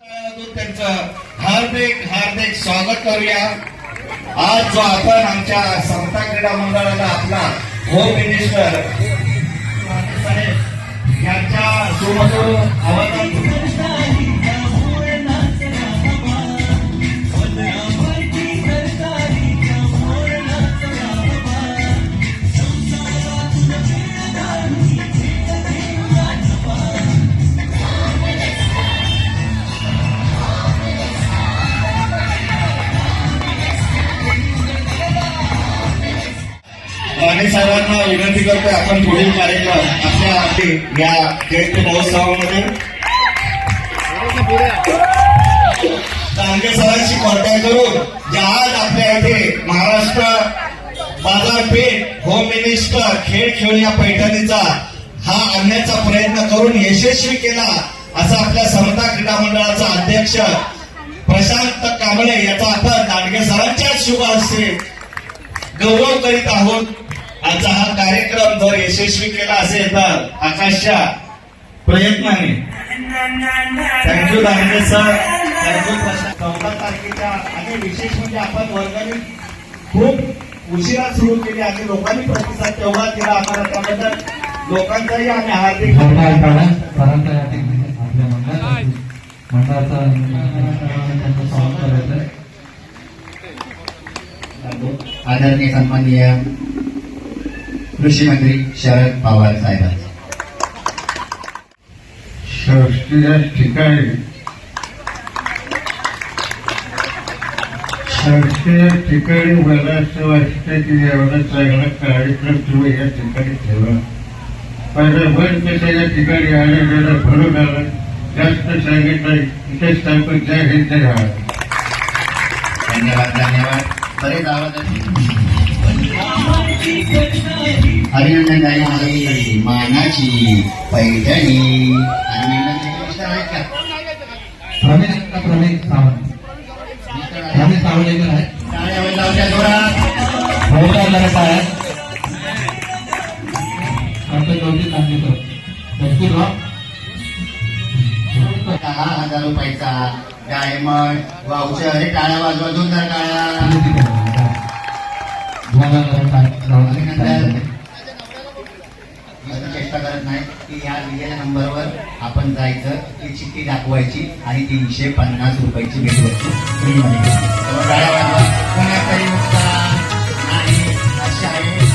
त्यांचं हार्दिक हार्दिक स्वागत करूया. आज जो आपण आमच्या समता क्रीडा मंडळाचा आपला होम मिनिस्टर यांच्या सुमधुर आवाजात आणि सर्वांना विनंती करतोय आपण पुढील कार्यक्रम आपल्या या जयंती महोत्सवामध्ये. दांडे सरांची कॉन्टॅक्ट करून जे आज आपल्या इथे महाराष्ट्र बाजारपेठ होम मिनिस्टर खेळ खेळ या पैठणीचा हा आणण्याचा प्रयत्न करून यशस्वी केला असा आपल्या समता क्रीडा मंडळाचा अध्यक्ष प्रशांत कांबळे याचा आपण दांडगे सरांच्या शुभ हस्ते गौरव करीत आहोत. आजचा हा कार्यक्रम जर यशस्वी केला असेल तर आकाशच्या प्रयत्नाने. थँक्यू दांडगे सर थँक्यू चौदा तारखेच्या आणि विशेष म्हणजे आपण वर्गाने खूप उशिरा सुरू केली आणि लोकांनी प्रतिसाद तेवढा दिला आम्हाला त्याबद्दल. लोकांचाही आम्ही हार्दिक मंडळाचा स्वागत करायचं. आदरणीय सन्माननीय कृषी मंत्री शरद पवार साहेबांचा. ठिकाणी. मला असं वाटतं की एवढा चांगला कार्यक्रम तुम्ही या ठिकाणी ठेवा. पहिलं मन कसं या ठिकाणी आलं गेलं भरून आलं. जास्त सांगितलं इथेच सांगतो जय भारत. धन्यवाद धन्यवाद. बरेच आवाज अभिनंदन जाण्यामध्ये मानाची पैठणी प्रवीण प्रवीण सावंत प्रवीण सावलेकर आहे दहा हजार रुपयाचा डायमंड वाउचर हे टाळ्या वाजवा जोरदार टाळ्या तुम्ही करत चेष्टा करत नाही की या दिलेल्या नंबरवर आपण जायचं ती चिठ्ठी दाखवायची आणि तीनशे पन्नास रुपयाची भेटवस्तू फ्रीमध्ये कोणाचाही नुकसान नाही अशी आहे